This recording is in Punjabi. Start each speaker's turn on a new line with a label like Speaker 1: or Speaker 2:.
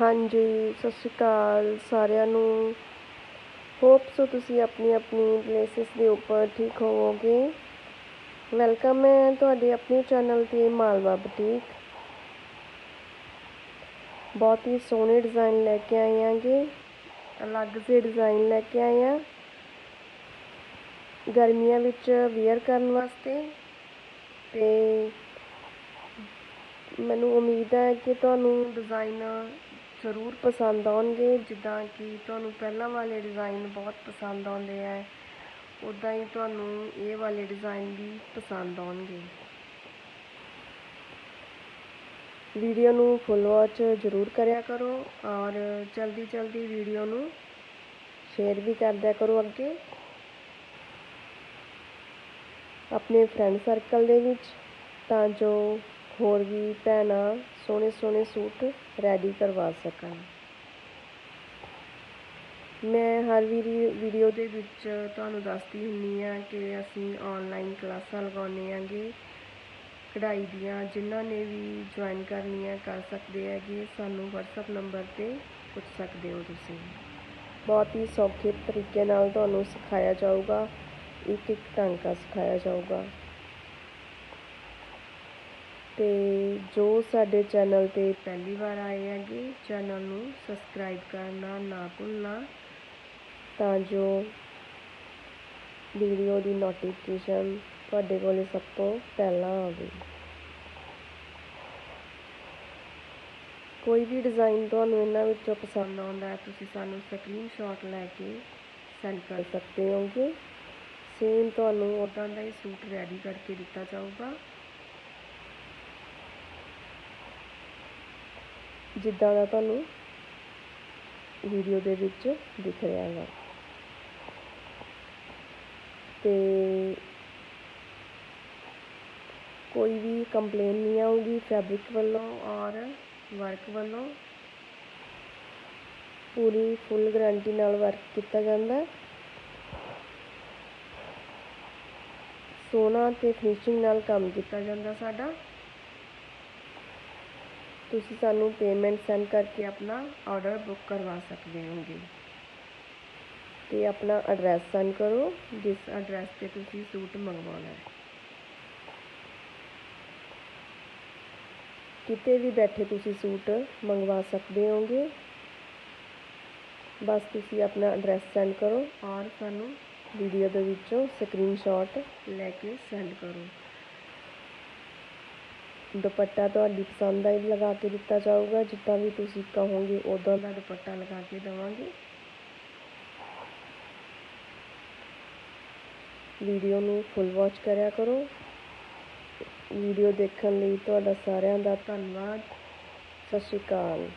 Speaker 1: ਹਾਂਜੀ, ਸਤਿ ਸ਼੍ਰੀ ਅਕਾਲ ਸਾਰਿਆਂ ਨੂੰ। ਹੋਪ ਸੋ ਤੁਸੀਂ ਆਪਣੀ ਆਪਣੀ ਪਲੇਸਿਸ ਦੇ ਉੱਪਰ ਠੀਕ ਹੋਵੋਗੇ। ਵੈਲਕਮ ਹੈ ਤੁਹਾਡੇ ਆਪਣੇ ਚੈਨਲ ਤੇ ਮਾਲਵਾ ਬੁਟੀਕ ਬਹੁਤ ਹੀ ਸੋਹਣੇ ਡਿਜ਼ਾਈਨ ਲੈ ਕੇ ਆਏ ਆਂਗੇ। ਅਲੱਗ ਜਿਹੇ ਡਿਜ਼ਾਈਨ ਲੈ ਕੇ ਆਏ ਆ। ਗਰਮੀਆਂ ਵਿੱਚ ਵੇਅਰ ਕਰਨ ਵਾਸਤੇ। ਤੇ ਮੈਨੂੰ ਉਮੀਦ ਹੈ ਕਿ ਤੁਹਾਨੂੰ ਡਿਜ਼ਾਈਨ ਜ਼ਰੂਰ ਪਸੰਦ ਆਉਣਗੇ, ਜਿੱਦਾਂ ਕਿ ਤੁਹਾਨੂੰ ਪਹਿਲਾਂ ਵਾਲੇ ਡਿਜ਼ਾਈਨ ਬਹੁਤ ਪਸੰਦ ਆਉਂਦੇ ਆ। ਉਦਾਂ ਹੀ ਤੁਹਾਨੂੰ ਇਹ ਵਾਲੇ ਡਿਜ਼ਾਈਨ ਵੀ ਪਸੰਦ ਆਉਣਗੇ। ਵੀਡੀਓ ਨੂੰ ਫੁੱਲ ਵਾਚ ਜ਼ਰੂਰ ਕਰਿਆ ਕਰੋ ਔਰ ਜਲਦੀ ਜਲਦੀ ਵੀਡੀਓ ਨੂੰ ਸ਼ੇਅਰ ਵੀ ਕਰ ਦਿਆ ਕਰੋ ਅੱਗੇ। ਆਪਣੇ ਫਰੈਂਡ ਸਰਕਲ ਦੇ ਵਿੱਚ ਤਾਂ ਜੋ ਹੋਰ ਵੀ ਭੈਣਾਂ ਸੋਹਣੇ ਸੋਹਣੇ ਸੂਟ ਰੈਡੀ ਕਰਵਾ ਸਕਣ। ਮੈਂ ਹਰ ਵੀਡੀਓ ਦੇ ਵਿੱਚ ਤੁਹਾਨੂੰ ਦੱਸਦੀ ਹੁੰਨੀ ਆ ਕਿ ਅਸੀਂ ਆਨਲਾਈਨ ਕਲਾਸਾਂ ਲਗਾਉਂਦੇ ਆਂਗੇ। ਕਢਾਈ ਦੀਆਂ ਜਿਨ੍ਹਾਂ ਨੇ ਵੀ ਜੁਆਇਨ ਕਰਨੀਆਂ ਕਰ ਸਕਦੇ ਹੈਗੇ, ਸਾਨੂੰ WhatsApp ਨੰਬਰ ਤੇ ਪੁੱਛ ਸਕਦੇ ਹੋ ਤੁਸੀਂ। ਬਹੁਤ ਹੀ ਸੌਖੇ ਤਰੀਕੇ ਨਾਲ ਤੁਹਾਨੂੰ ਸਿਖਾਇਆ ਜਾਊਗਾ ਇੱਕ ਇੱਕ ਟਾਂਕਾ ਸਿਖਾਇਆ ਜਾਊਗਾ। ਤੇ ਜੋ ਸਾਡੇ ਚੈਨਲ ਤੇ ਪਹਿਲੀ ਵਾਰ ਆਏ ਹੈਗੇ, ਚੈਨਲ ਨੂੰ ਸਬਸਕ੍ਰਾਈਬ ਕਰਨਾ ਨਾ ਭੁੱਲਣਾ, ਤਾਂ ਜੋ ਵੀਡੀਓ ਦੀ ਨੋਟੀਫਿਕੇਸ਼ਨ ਤੁਹਾਡੇ ਕੋਲ ਸਭ ਤੋਂ ਪਹਿਲਾਂ ਆਵੇ। ਕੋਈ ਵੀ ਡਿਜ਼ਾਈਨ ਤੁਹਾਨੂੰ ਇਹਨਾਂ ਵਿੱਚੋਂ ਪਸੰਦ ਆਉਂਦਾ ਹੈ, ਤੁਸੀਂ ਸਾਨੂੰ ਸਕਰੀਨਸ਼ਾਟ ਲੈ ਕੇ ਸੈਂਡ ਕਰ ਸਕਦੇ ਹੋਗੇ। ਸੇਮ ਤੁਹਾਨੂੰ ਉਦਾਂ ਦਾ ਹੀ ਸੂਟ ਰੈਡੀ ਕਰਕੇ ਦਿੱਤਾ ਜਾਊਗਾ। ਜਿੱਦਾਂ ਦਾ ਤੁਹਾਨੂੰ ਵੀਡੀਓ ਦੇ ਵਿੱਚ ਦਿਖ ਰਿਹਾ ਹੈ ਤੇ ਕੋਈ ਵੀ ਕੰਪਲੇਨ ਨਹੀਂ ਆਊਗੀ ਫੈਬਰਿਕ ਵੱਲੋਂ ਔਰ ਵਰਕ ਵੱਲੋਂ। ਪੂਰੀ ਫੁੱਲ ਗਾਰੰਟੀ ਨਾਲ ਵਰਕ ਕੀਤਾ ਜਾਂਦਾ। ਸੋਨਾ ਤੇ ਫਿਨਿਸ਼ਿੰਗ ਨਾਲ ਕੰਮ ਕੀਤਾ ਜਾਂਦਾ ਸਾਡਾ। ਤੁਸੀਂ ਸਾਨੂੰ ਪੇਮੈਂਟ ਸੈਂਡ ਕਰਕੇ ਆਪਣਾ ਆਰਡਰ ਬੁੱਕ ਕਰਵਾ ਸਕਦੇ ਹੋਗੇ। ਅਤੇ ਆਪਣਾ ਐਡਰੈਸ ਸੈਂਡ ਕਰੋ, ਜਿਸ ਐਡਰੈਸ ਤੇ ਤੁਸੀਂ ਸੂਟ ਮੰਗਵਾਉਣਾ ਹੈ। ਕਿਤੇ ਵੀ ਬੈਠੇ ਤੁਸੀਂ ਸੂਟ ਮੰਗਵਾ ਸਕਦੇ ਹੋਗੇ। ਬਸ ਤੁਸੀਂ ਆਪਣਾ ਐਡਰੈਸ ਸੈਂਡ ਕਰੋ ਔਰ ਸਾਨੂੰ ਵੀਡੀਓ ਦੇ ਵਿੱਚੋਂ ਸਕਰੀਨਸ਼ਾਟ ਲੈ ਕੇ ਸੈਂਡ ਕਰੋ। ਦੁਪੱਟਾ ਤੁਹਾਡੀ ਪਸੰਦ ਦਾ ਹੀ ਲਗਾ ਕੇ ਦਿੱਤਾ ਜਾਊਗਾ। ਜਿੱਦਾਂ ਵੀ ਤੁਸੀਂ ਕਹੋਗੇ, ਉਦਾਂ ਦਾ ਦੁਪੱਟਾ ਲਗਾ ਕੇ ਦੇਵਾਂਗੇ। ਵੀਡੀਓ ਨੂੰ ਫੁੱਲ ਵਾਚ ਕਰਿਆ ਕਰੋ। ਵੀਡੀਓ ਦੇਖਣ ਲਈ ਤੁਹਾਡਾ ਸਾਰਿਆਂ ਦਾ ਧੰਨਵਾਦ। ਸਤਿ ਸ਼੍ਰੀ ਅਕਾਲ।